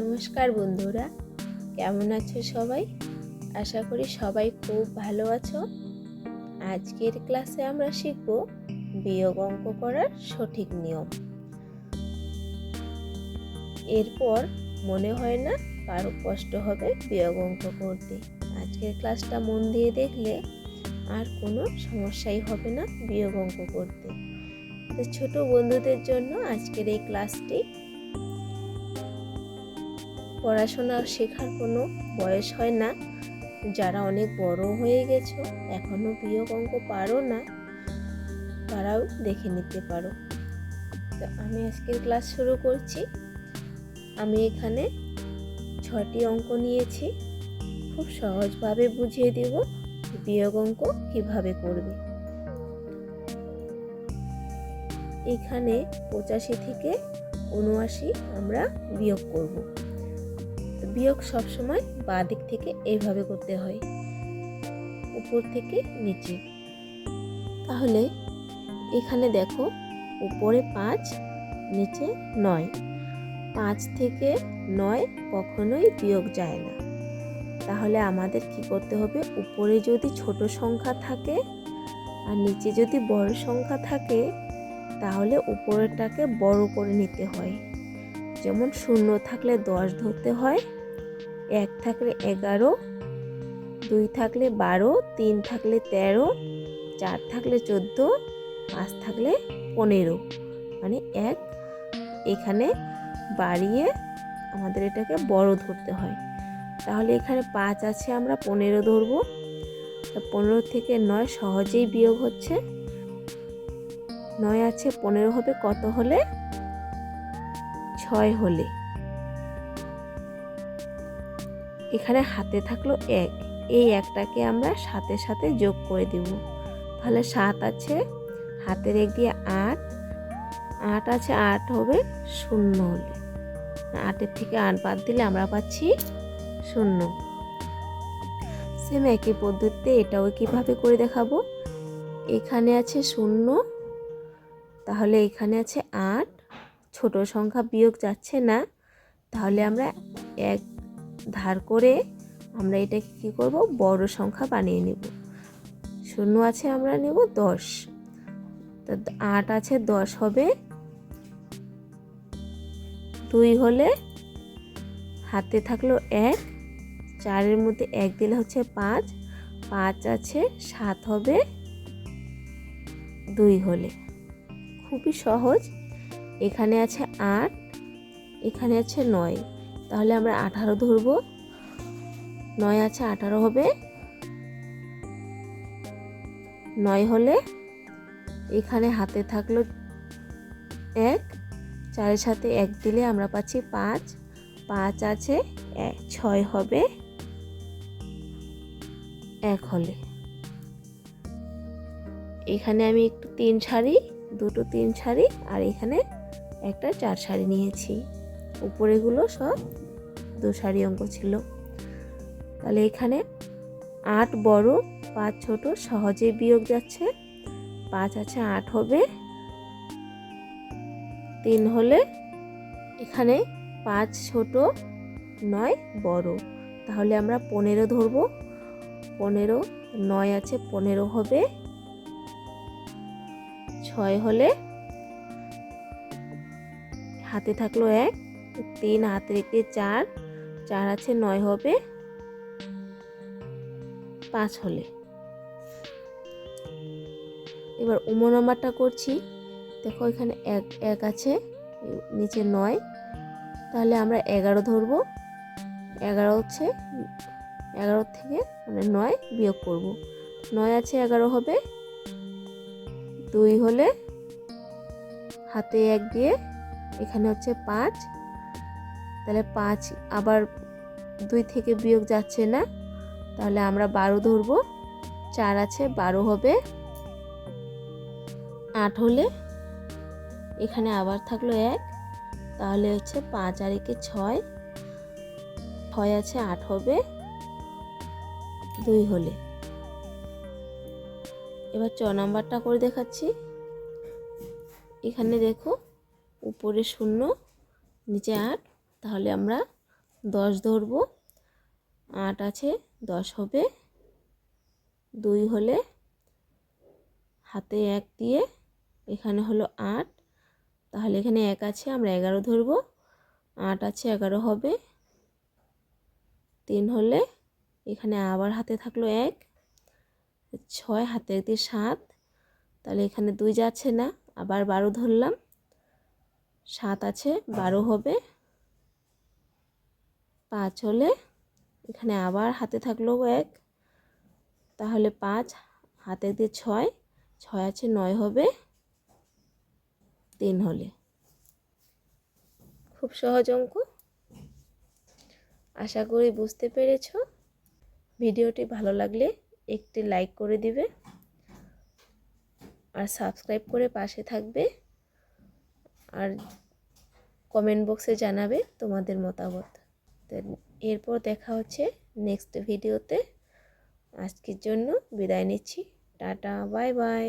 নমস্কার বন্ধুরা, কেমন আছো সবাই? আশা করি সবাই খুব ভালো আছো। আজকের ক্লাসে আমরা শিখব বিয়োগ অঙ্ক করার সঠিক নিয়ম। এরপর মনে হয় না কারও কষ্ট হবে বিয়োগ অঙ্ক করতে। আজকের ক্লাসটা মন দিয়ে দেখলে আর কোনো সমস্যাই হবে না বিয়োগ অঙ্ক করতে। তো ছোট বন্ধুদের জন্য আজকের এই ক্লাসটি পড়াশোনা শেখার কোনো বয়স হয় না। যারা অনেক বড় হয়ে গেছো এখনও বিয়োগ অঙ্ক পারো না, তারাও দেখে নিতে পারো। তো আমি আজকের ক্লাস শুরু করছি। আমি এখানে ছটি অঙ্ক নিয়েছি। খুব সহজভাবে বুঝিয়ে দেব বিয়োগ অঙ্ক কীভাবে করবে। এখানে পঁচাশি থেকে উনআশি আমরা বিয়োগ করব। বিয়োগ সবসময় বাঁ দিক থেকে এইভাবে করতে হয়। উপর থেকে নিচে। তাহলে এখানে দেখো, উপরে পাঁচ, নিচে নয়। পাঁচ থেকে নয় কখনোই বিয়োগ যায় না। তাহলে আমাদের কি করতে হবে? উপরে যদি ছোট সংখ্যা থাকে আর নিচে যদি বড় সংখ্যা থাকে, তাহলে উপরেরটাকে বড় করে নিতে হয়। যেমন শূন্য থাকলে দশ ধরতে হয় এক থাকলে এগারো, দুই থাকলে বারো, তিন থাকলে তেরো, চার থাকলে চোদ্দ, পাঁচ থাকলে পনেরো। মানে এক, এখানে বাড়িয়ে আমাদের এটাকে বড় ধরতে হয়। তাহলে এখানে পাঁচ আছে, আমরা পনেরো ধরবো। পনেরো থেকে নয় সহজেই বিয়োগ হচ্ছে। নয় আছে, পনেরো হবে, কত হলে? ছয় হলে। এখানে হাতে থাকল এক। এই একটাকে আমরা সাথে সাথে যোগ করে দেব। তাহলে সাত আছে, হাতের এক দিয়ে আট। আট আছে, আট হবে শূন্য হলে। আটের থেকে আট বাদ দিলে আমরা পাচ্ছি শূন্য। সেম একই পদ্ধতিতে এটাও কীভাবে করে দেখাবো? এখানে আছে শূন্য, তাহলে এখানে আছে আট। ছোট সংখ্যা বিয়োগ যাচ্ছে না। তাহলে আমরা এক ধার করে আমরা এটাকে কী করব? বড় সংখ্যা বানিয়ে নেব। শূন্য আছে আমরা নেব দশ। তা আট আছে দশ হবে। দুই হলে হাতে থাকল এক। চারের মধ্যে এক দিলে হচ্ছে পাঁচ। পাঁচ আছে সাত হবে। দুই হলে। খুবই সহজ। এখানে আছে আট, এখানে আছে নয়। তাহলে আমরা আঠারো ধরব। নয় আছে আঠারো হবে। নয় হলে এখানে হাতে থাকল এক, চারের সাথে এক দিলে আমরা পাচ্ছি পাঁচ। পাঁচ আছে এক, ছয় হবে। এক হলে। এখানে আমি একটু তিন শাড়ি দুটো তিন শাড়ি আর এখানে একটা চার শাড়ি নিয়েছি। উপরেগুলো সব দু শাড়ি অঙ্ক ছিল। তাহলে এখানে আট বড়, পাঁচ ছোট সহজে বিয়োগ যাচ্ছে। পাঁচ আছে, আট হবে। তিন হলে এখানে পাঁচ ছোট নয় বড়। তাহলে আমরা পনেরো ধরবো। পনেরো, নয় আছে, পনেরো হবে। ছয় হলে হাতে থাকল এক তিন হাতে রেখে চার চার আছে নয় হবে। পাঁচ হলে। এবার উমো নাম্বারটা করছি। দেখো এখানে এক এক আছে, নিচে নয়। তাহলে আমরা এগারো ধরবো। এগারো হচ্ছে, এগারো থেকে মানে নয় বিয়োগ করব। নয় আছে এগারো হবে। দুই হলে হাতে এক দিয়ে এখানে হচ্ছে পাঁচ। তাহলে পাঁচ, আবার দুই থেকে বিয়োগ যাচ্ছে না? তাহলে আমরা বারো ধরবো। চার আছে, বারো হবে। আট হলে এখানে আবার থাকল এক। তাহলে হচ্ছে পাঁচ আর একে ছয়। ছয় আছে, আট হবে। দুই হলে। এবার চ নাম্বারটা করে দেখাচ্ছি। এখানে দেখো, উপরে শূন্য, নিচে আট। তাহলে আমরা দশ ধরবো। আট আছে, দশ হবে। দুই হলে হাতে এক দিয়ে এখানে হলো আট। তাহলে এখানে এক আছে, আমরা এগারো ধরবো। আট আছে, এগারো হবে। তিন হলে এখানে আবার হাতে থাকল এক। ছয়, হাতে এক দিয়ে সাত। তাহলে এখানে দুই যাচ্ছে না, আবার বারো ধরলাম। সাত আছে, বারো হবে। পাঁচ হলে এখানে আবার হাতে থাকল এক, তাহলে পাঁচ, হাতে দিয়ে ছয় ছয় আছে নয় হবে, তিন হলে। খুব সহজ অঙ্ক। আশা করি বুঝতে পেরেছ। ভিডিওটি ভালো লাগলে একটি লাইক করে দিবে আর সাবস্ক্রাইব করে পাশে থাকবে আর কমেন্ট বক্সে জানাবে তোমাদের মতামত। তো এরপর দেখা হচ্ছে নেক্সট ভিডিওতে আজকের জন্য বিদায় নিচ্ছি। Tata bye bye